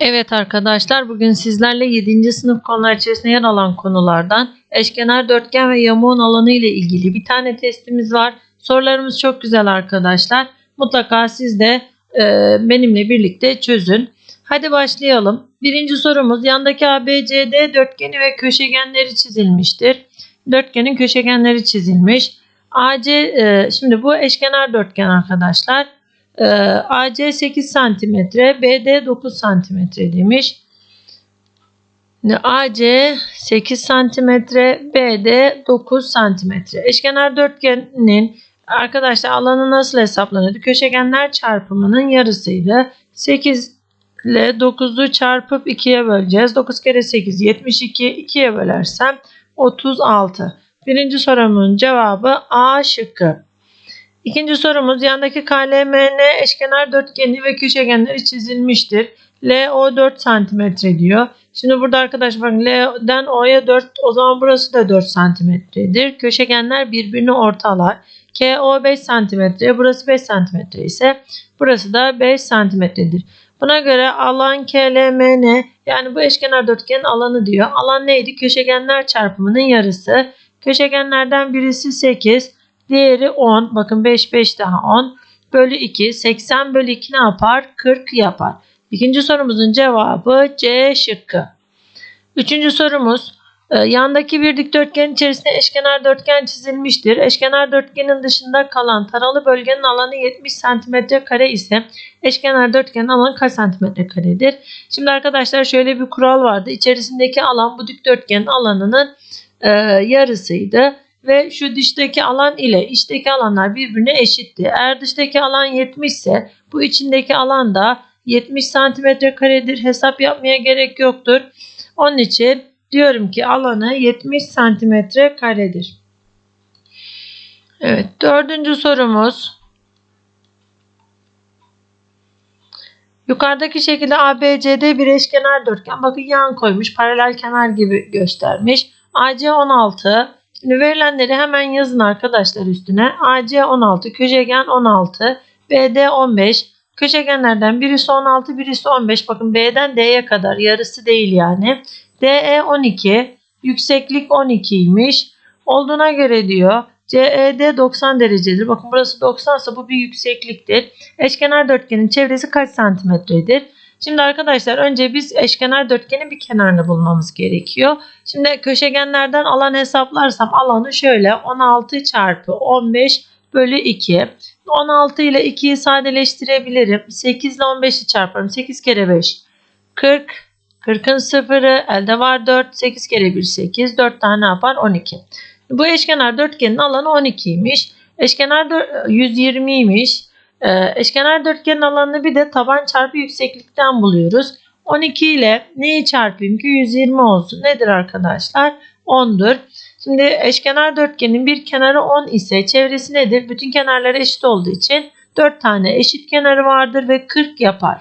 Evet arkadaşlar bugün sizlerle 7. sınıf konular içerisinde yer alan konulardan eşkenar dörtgen ve yamuğun alanı ile ilgili bir tane testimiz var. Sorularımız çok güzel arkadaşlar. Mutlaka siz de e, benimle birlikte çözün. Hadi başlayalım. Birinci sorumuz yandaki ABCD dörtgeni ve köşegenleri çizilmiştir. Dörtgenin köşegenleri çizilmiş. AC e, şimdi bu eşkenar dörtgen arkadaşlar. AC 8 cm, BD 9 cm demiş. AC 8 cm, BD 9 cm. Eşkenar dörtgenin arkadaşlar alanı nasıl hesaplanıyordu? Köşegenler çarpımının yarısıydı. 8 ile 9'u çarpıp 2'ye böleceğiz. 9 kere 8 72. 2'ye bölersem 36. Birinci sorumun cevabı A şıkkı. İkinci sorumuz yandaki KLMN eşkenar dörtgeni ve köşegenleri çizilmiştir. LO 4 cm diyor. Şimdi burada arkadaşlar bakın L'den O'ya 4 o zaman burası da 4 cm'dir. Köşegenler birbirini ortalar. KO 5 cm burası 5 cm ise burası da 5 cm'dir. Buna göre alan KLMN yani bu eşkenar dörtgenin alanı diyor. Alan neydi? Köşegenler çarpımının yarısı. Köşegenlerden birisi 8. Diğeri 10. Bakın 5 5 daha 10. Bölü 2. 80 bölü 2 ne yapar? 40 yapar. İkinci sorumuzun cevabı C şıkkı. Üçüncü sorumuz. e, Yandaki bir dikdörtgen içerisinde eşkenar dörtgen çizilmiştir. Eşkenar dörtgenin dışında kalan taralı bölgenin alanı 70 cm kare ise eşkenar dörtgenin alanı kaç cm karedir? Şimdi arkadaşlar şöyle bir kural vardı. İçerisindeki alan bu dikdörtgenin alanının e, yarısıydı ve şu dıştaki alan ile içteki alanlar birbirine eşitti. Eğer dıştaki alan 70 ise bu içindeki alan da 70 santimetre karedir. Hesap yapmaya gerek yoktur. Onun için diyorum ki alanı 70 santimetre karedir. Evet dördüncü sorumuz. Yukarıdaki şekilde ABCD bir eşkenar dörtgen. Bakın yan koymuş. Paralel kenar gibi göstermiş. AC 16, Şimdi verilenleri hemen yazın arkadaşlar üstüne. AC 16, köşegen 16, BD 15. Köşegenlerden birisi 16, birisi 15. Bakın B'den D'ye kadar yarısı değil yani. DE 12, yükseklik 12'ymiş. Olduğuna göre diyor CED 90 derecedir. Bakın burası 90 ise bu bir yüksekliktir. Eşkenar dörtgenin çevresi kaç santimetredir? Şimdi arkadaşlar önce biz eşkenar dörtgenin bir kenarını bulmamız gerekiyor. Şimdi köşegenlerden alan hesaplarsam alanı şöyle 16 çarpı 15 bölü 2. 16 ile 2'yi sadeleştirebilirim. 8 ile 15'i çarparım. 8 kere 5 40. 40'ın sıfırı elde var 4. 8 kere 1 8. 4 tane yapar 12. Bu eşkenar dörtgenin alanı 12'ymiş. Eşkenar 120'ymiş. Ee, eşkenar dörtgenin alanını bir de taban çarpı yükseklikten buluyoruz. 12 ile neyi çarpayım ki 120 olsun. Nedir arkadaşlar? 10'dur. Şimdi eşkenar dörtgenin bir kenarı 10 ise çevresi nedir? Bütün kenarları eşit olduğu için 4 tane eşit kenarı vardır ve 40 yapar.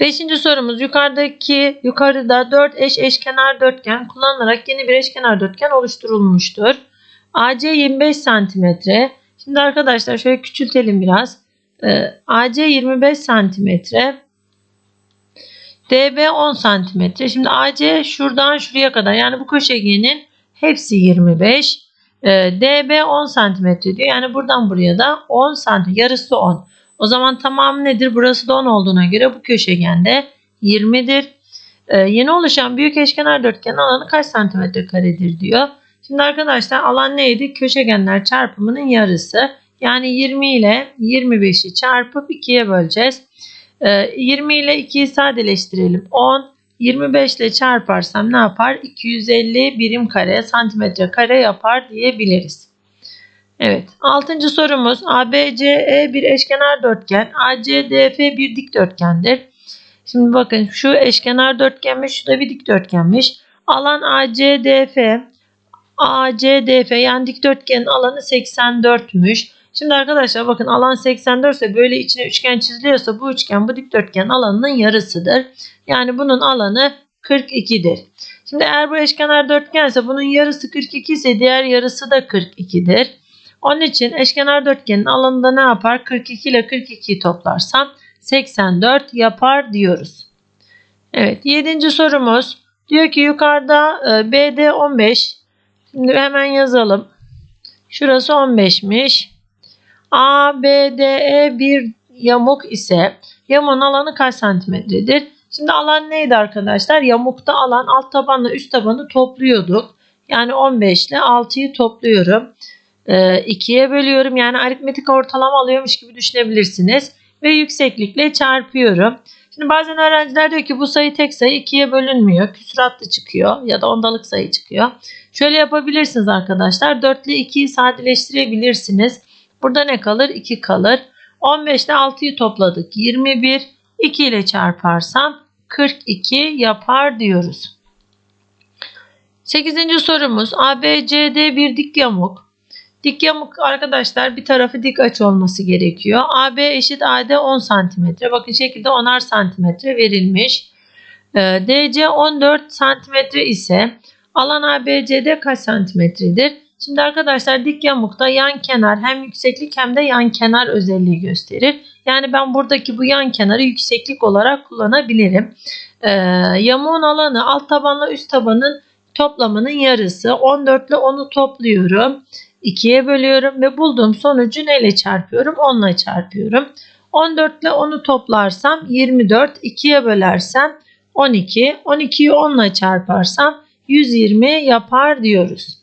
Beşinci sorumuz yukarıdaki yukarıda 4 eş eşkenar dörtgen kullanılarak yeni bir eşkenar dörtgen oluşturulmuştur. AC 25 santimetre, Şimdi arkadaşlar şöyle küçültelim biraz. Ee, AC 25 santimetre. DB 10 santimetre. Şimdi AC şuradan şuraya kadar yani bu köşegenin hepsi 25. Ee, DB 10 santimetre diyor. Yani buradan buraya da 10 santimetre. Yarısı 10. O zaman tamamı nedir? Burası da 10 olduğuna göre bu köşegende 20'dir. Ee, yeni oluşan büyük eşkenar dörtgen alanı kaç santimetre karedir diyor. Şimdi arkadaşlar alan neydi? Köşegenler çarpımının yarısı. Yani 20 ile 25'i çarpıp 2'ye böleceğiz. 20 ee, ile 2'yi sadeleştirelim. 10. 25 ile çarparsam ne yapar? 250 birim kare santimetre kare yapar diyebiliriz. Evet. Altıncı sorumuz ABCE bir eşkenar dörtgen. ACDF bir dikdörtgendir. Şimdi bakın şu eşkenar dörtgenmiş, şu da bir dikdörtgenmiş. Alan ACDF ACDF yani dikdörtgenin alanı 84'müş. Şimdi arkadaşlar bakın alan 84 ise böyle içine üçgen çiziliyorsa bu üçgen bu dikdörtgenin alanının yarısıdır. Yani bunun alanı 42'dir. Şimdi eğer bu eşkenar dörtgense bunun yarısı 42 ise diğer yarısı da 42'dir. Onun için eşkenar dörtgenin alanında ne yapar? 42 ile 42'yi toplarsam 84 yapar diyoruz. Evet yedinci sorumuz diyor ki yukarıda e, BD 15. Şimdi hemen yazalım. Şurası 15'miş. ABDE bir yamuk ise yamuğun alanı kaç santimetredir? Şimdi alan neydi arkadaşlar? Yamukta alan alt tabanla üst tabanı topluyorduk. Yani 15 ile 6'yı topluyorum. 2'ye ee, bölüyorum. Yani aritmetik ortalama alıyormuş gibi düşünebilirsiniz. Ve yükseklikle çarpıyorum. Şimdi bazen öğrenciler diyor ki bu sayı tek sayı 2'ye bölünmüyor. Küsuratlı çıkıyor ya da ondalık sayı çıkıyor. Şöyle yapabilirsiniz arkadaşlar. 4 ile 2'yi sadeleştirebilirsiniz. Burada ne kalır? 2 kalır. 15 ile 6'yı topladık. 21. 2 ile çarparsam 42 yapar diyoruz. 8. sorumuz ABCD bir dik yamuk. Dik yamuk arkadaşlar bir tarafı dik açı olması gerekiyor. AB eşit AD 10 cm. Bakın şekilde 10'ar santimetre verilmiş. DC 14 cm ise alan ABCD kaç santimetredir? Şimdi arkadaşlar dik yamukta yan kenar hem yükseklik hem de yan kenar özelliği gösterir. Yani ben buradaki bu yan kenarı yükseklik olarak kullanabilirim. Ee, yamuğun alanı alt tabanla üst tabanın toplamının yarısı. 14 ile 10'u topluyorum. 2'ye bölüyorum ve bulduğum sonucu neyle çarpıyorum? 10 ile çarpıyorum. 14 ile 10'u toplarsam 24, 2'ye bölersem 12, 12'yi 10 ile çarparsam 120 yapar diyoruz.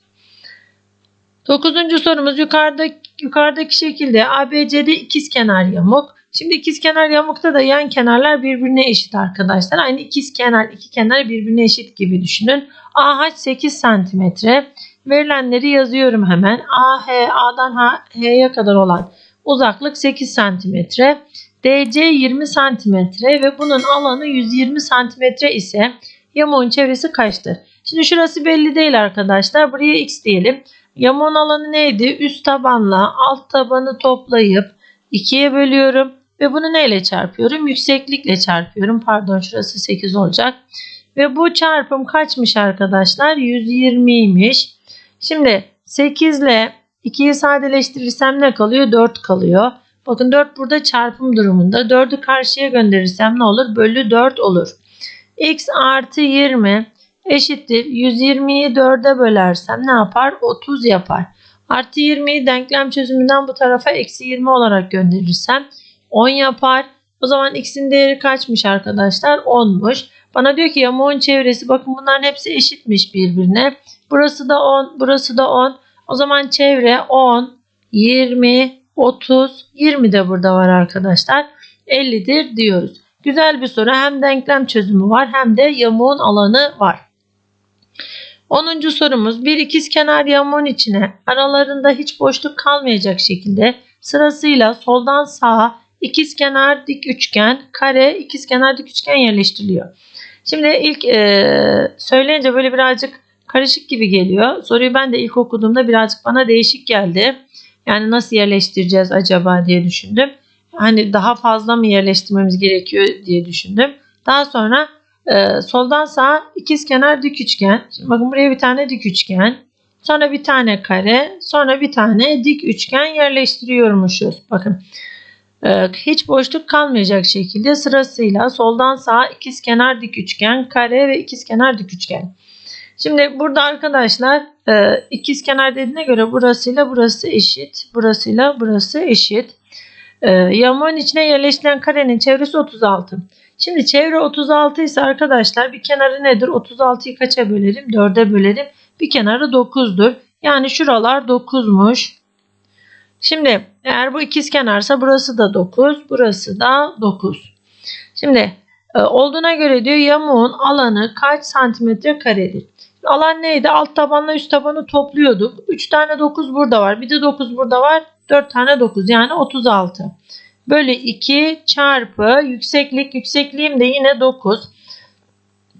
Dokuzuncu sorumuz yukarıda, yukarıdaki şekilde ABC'de ikizkenar yamuk. Şimdi ikizkenar yamukta da yan kenarlar birbirine eşit arkadaşlar. Aynı ikizkenar iki kenar birbirine eşit gibi düşünün. AH 8 cm. Verilenleri yazıyorum hemen. AH A'dan H'ye kadar olan uzaklık 8 cm. DC 20 cm ve bunun alanı 120 cm ise yamuğun çevresi kaçtır? Şimdi şurası belli değil arkadaşlar. Buraya x diyelim. Yamuğun alanı neydi? Üst tabanla alt tabanı toplayıp 2'ye bölüyorum. Ve bunu neyle çarpıyorum? Yükseklikle çarpıyorum. Pardon şurası 8 olacak. Ve bu çarpım kaçmış arkadaşlar? 120'ymiş. Şimdi 8 ile 2'yi sadeleştirirsem ne kalıyor? 4 kalıyor. Bakın 4 burada çarpım durumunda. 4'ü karşıya gönderirsem ne olur? Bölü 4 olur. x artı 20 eşittir. 120'yi 4'e bölersem ne yapar? 30 yapar. Artı 20'yi denklem çözümünden bu tarafa eksi 20 olarak gönderirsem 10 yapar. O zaman x'in değeri kaçmış arkadaşlar? 10'muş. Bana diyor ki yamuğun çevresi bakın bunların hepsi eşitmiş birbirine. Burası da 10, burası da 10. O zaman çevre 10, 20, 30, 20 de burada var arkadaşlar. 50'dir diyoruz. Güzel bir soru. Hem denklem çözümü var hem de yamuğun alanı var. 10. sorumuz bir ikizkenar yamuğun içine aralarında hiç boşluk kalmayacak şekilde sırasıyla soldan sağa ikizkenar dik üçgen, kare ikizkenar dik üçgen yerleştiriliyor. Şimdi ilk e, söyleyince böyle birazcık karışık gibi geliyor. Soruyu ben de ilk okuduğumda birazcık bana değişik geldi. Yani nasıl yerleştireceğiz acaba diye düşündüm. Hani daha fazla mı yerleştirmemiz gerekiyor diye düşündüm. Daha sonra e, soldan sağa ikizkenar dik üçgen. Şimdi bakın buraya bir tane dik üçgen. Sonra bir tane kare. Sonra bir tane dik üçgen yerleştiriyormuşuz. Bakın ee, hiç boşluk kalmayacak şekilde sırasıyla soldan sağa ikizkenar dik üçgen, kare ve ikizkenar dik üçgen. Şimdi burada arkadaşlar e, ikizkenar dediğine göre burasıyla burası eşit. Burasıyla burası eşit. E, yamuğun içine yerleştirilen karenin çevresi 36. Şimdi çevre 36 ise arkadaşlar bir kenarı nedir? 36'yı kaça bölerim? 4'e bölerim. Bir kenarı 9'dur. Yani şuralar 9'muş. Şimdi eğer bu ikiz kenarsa burası da 9, burası da 9. Şimdi e, olduğuna göre diyor yamuğun alanı kaç santimetre karedir? Alan neydi? Alt tabanla üst tabanı topluyorduk. 3 tane 9 burada var. Bir de 9 burada var. 4 tane 9 yani 36. Bölü 2 çarpı yükseklik. Yüksekliğim de yine 9.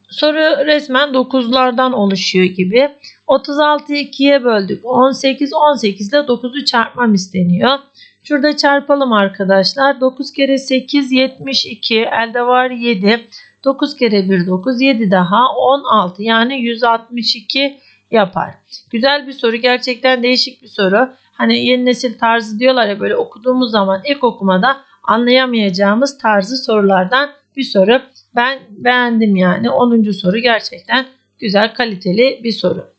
Soru resmen 9'lardan oluşuyor gibi. 36'yı 2'ye böldük. 18, 18 ile 9'u çarpmam isteniyor. Şurada çarpalım arkadaşlar. 9 kere 8 72. Elde var 7. 9 kere 1 9. 7 daha 16. Yani 162 yapar. Güzel bir soru. Gerçekten değişik bir soru. Hani yeni nesil tarzı diyorlar ya böyle okuduğumuz zaman ilk okumada anlayamayacağımız tarzı sorulardan bir soru. Ben beğendim yani. 10. soru gerçekten güzel kaliteli bir soru.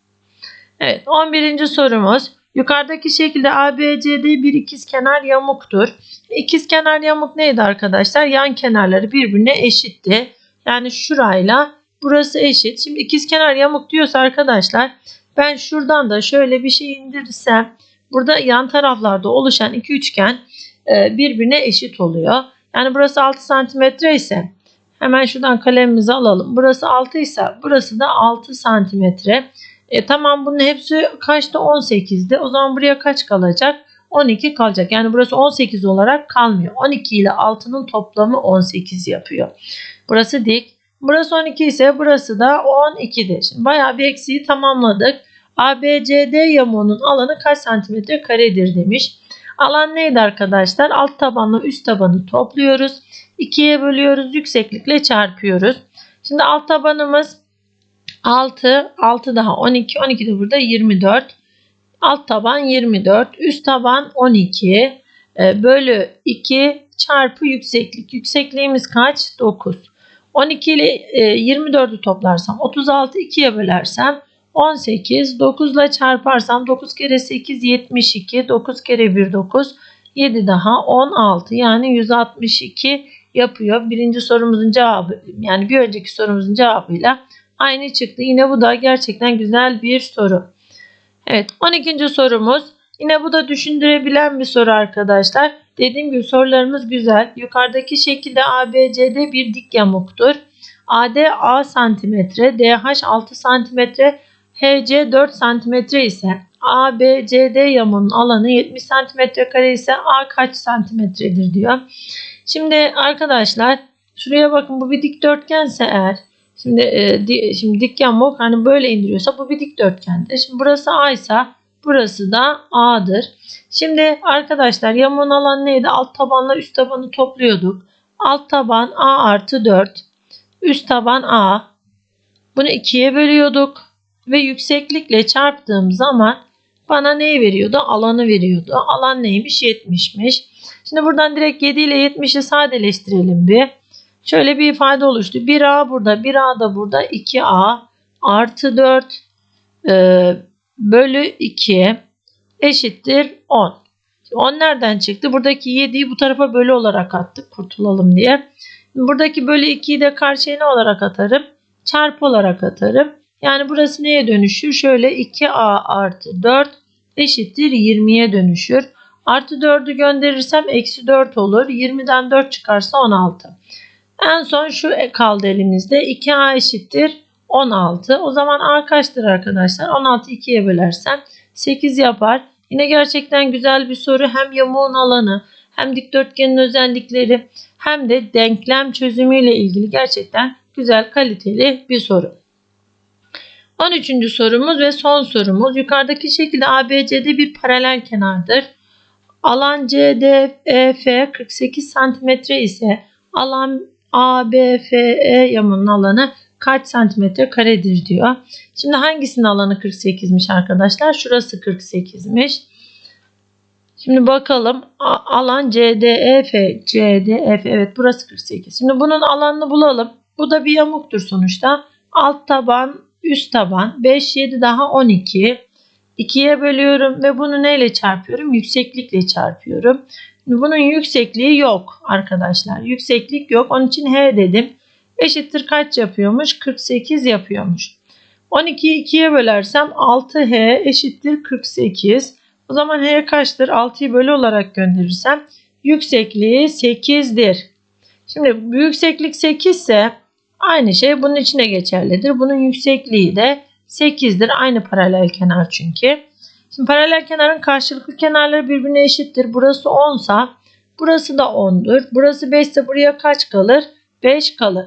Evet 11. sorumuz. Yukarıdaki şekilde ABCD bir ikizkenar yamuktur. İkizkenar yamuk neydi arkadaşlar? Yan kenarları birbirine eşitti. Yani şurayla burası eşit. Şimdi ikizkenar yamuk diyorsa arkadaşlar ben şuradan da şöyle bir şey indirirsem burada yan taraflarda oluşan iki üçgen e, birbirine eşit oluyor. Yani burası 6 santimetre ise hemen şuradan kalemimizi alalım. Burası 6 ise burası da 6 santimetre. E, tamam bunun hepsi kaçtı? 18'di. O zaman buraya kaç kalacak? 12 kalacak. Yani burası 18 olarak kalmıyor. 12 ile 6'nın toplamı 18 yapıyor. Burası dik. Burası 12 ise burası da 12'dir. Şimdi bayağı bir eksiği tamamladık. ABCD yamuğunun alanı kaç santimetre karedir demiş. Alan neydi arkadaşlar? Alt tabanla üst tabanı topluyoruz. 2'ye bölüyoruz. Yükseklikle çarpıyoruz. Şimdi alt tabanımız 6. 6 daha 12. 12 de burada 24. Alt taban 24. Üst taban 12. E, bölü 2 çarpı yükseklik. Yüksekliğimiz kaç? 9. 12 ile e, 24'ü toplarsam 36 2'ye bölersem 18 9 ile çarparsam 9 kere 8 72 9 kere 1 9 7 daha 16 yani 162 yapıyor. Birinci sorumuzun cevabı yani bir önceki sorumuzun cevabıyla aynı çıktı. Yine bu da gerçekten güzel bir soru. Evet 12. sorumuz. Yine bu da düşündürebilen bir soru arkadaşlar. Dediğim gibi sorularımız güzel. Yukarıdaki şekilde ABCD bir dik yamuktur. AD A santimetre, DH 6 santimetre, HC 4 santimetre ise ABCD yamuğunun alanı 70 santimetre kare ise A kaç santimetredir diyor. Şimdi arkadaşlar şuraya bakın bu bir dikdörtgense eğer Şimdi, e, di, şimdi dik yamuk hani böyle indiriyorsa bu bir dikdörtgendir. Şimdi burası A ise burası da A'dır. Şimdi arkadaşlar yamuğun alanı neydi? Alt tabanla üst tabanı topluyorduk. Alt taban A artı 4. Üst taban A. Bunu ikiye bölüyorduk. Ve yükseklikle çarptığım zaman bana neyi veriyordu? Alanı veriyordu. Alan neymiş? 70'miş. Şimdi buradan direkt 7 ile 70'i sadeleştirelim bir. Şöyle bir ifade oluştu. 1A burada, 1A da burada, 2A artı 4 e, bölü 2 eşittir 10. 10 nereden çıktı? Buradaki 7'yi bu tarafa bölü olarak attık kurtulalım diye. Buradaki bölü 2'yi de karşıya ne olarak atarım? Çarpı olarak atarım. Yani burası neye dönüşür? Şöyle 2A artı 4 eşittir 20'ye dönüşür. Artı 4'ü gönderirsem eksi 4 olur. 20'den 4 çıkarsa 16. En son şu kaldı elimizde. 2A eşittir 16. O zaman A kaçtır arkadaşlar? 16 2'ye bölersem 8 yapar. Yine gerçekten güzel bir soru. Hem yamuğun alanı hem dikdörtgenin özellikleri hem de denklem çözümüyle ilgili gerçekten güzel kaliteli bir soru. 13. sorumuz ve son sorumuz. Yukarıdaki şekilde ABCD bir paralel kenardır. Alan CDEF 48 cm ise alan ABFE yamunun alanı kaç santimetre karedir diyor. Şimdi hangisinin alanı 48'miş arkadaşlar? Şurası 48'miş. Şimdi bakalım alan CDEF, CDF evet burası 48. Şimdi bunun alanını bulalım. Bu da bir yamuktur sonuçta. Alt taban, üst taban 5, 7 daha 12. 2'ye bölüyorum ve bunu neyle çarpıyorum? Yükseklikle çarpıyorum. Bunun yüksekliği yok arkadaşlar. Yükseklik yok. Onun için H dedim. Eşittir kaç yapıyormuş? 48 yapıyormuş. 12'yi 2'ye bölersem 6H eşittir 48. O zaman H kaçtır? 6'yı bölü olarak gönderirsem yüksekliği 8'dir. Şimdi yükseklik 8 ise aynı şey bunun içine geçerlidir. Bunun yüksekliği de 8'dir. Aynı paralel kenar çünkü. Şimdi paralel kenarın karşılıklı kenarları birbirine eşittir. Burası 10 sa burası da 10'dur. Burası 5 ise buraya kaç kalır? 5 kalır.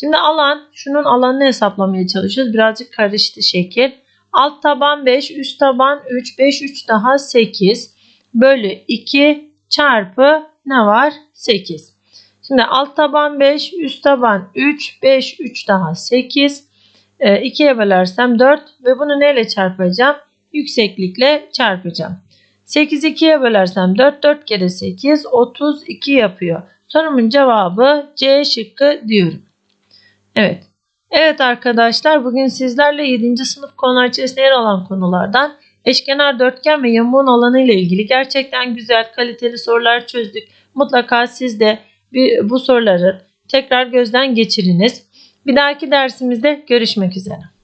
Şimdi alan şunun alanını hesaplamaya çalışıyoruz. Birazcık karıştı şekil. Alt taban 5, üst taban 3, 5, 3 daha 8 bölü 2 çarpı ne var? 8. Şimdi alt taban 5, üst taban 3, 5, 3 daha 8. E, 2'ye bölersem 4 ve bunu neyle çarpacağım? yükseklikle çarpacağım. 8'i 2'ye bölersem 4 4 kere 8 32 yapıyor. Sorumun cevabı C şıkkı diyorum. Evet. Evet arkadaşlar bugün sizlerle 7. sınıf konular içerisinde yer alan konulardan eşkenar dörtgen ve yamuğun alanı ile ilgili gerçekten güzel kaliteli sorular çözdük. Mutlaka siz de bu soruları tekrar gözden geçiriniz. Bir dahaki dersimizde görüşmek üzere.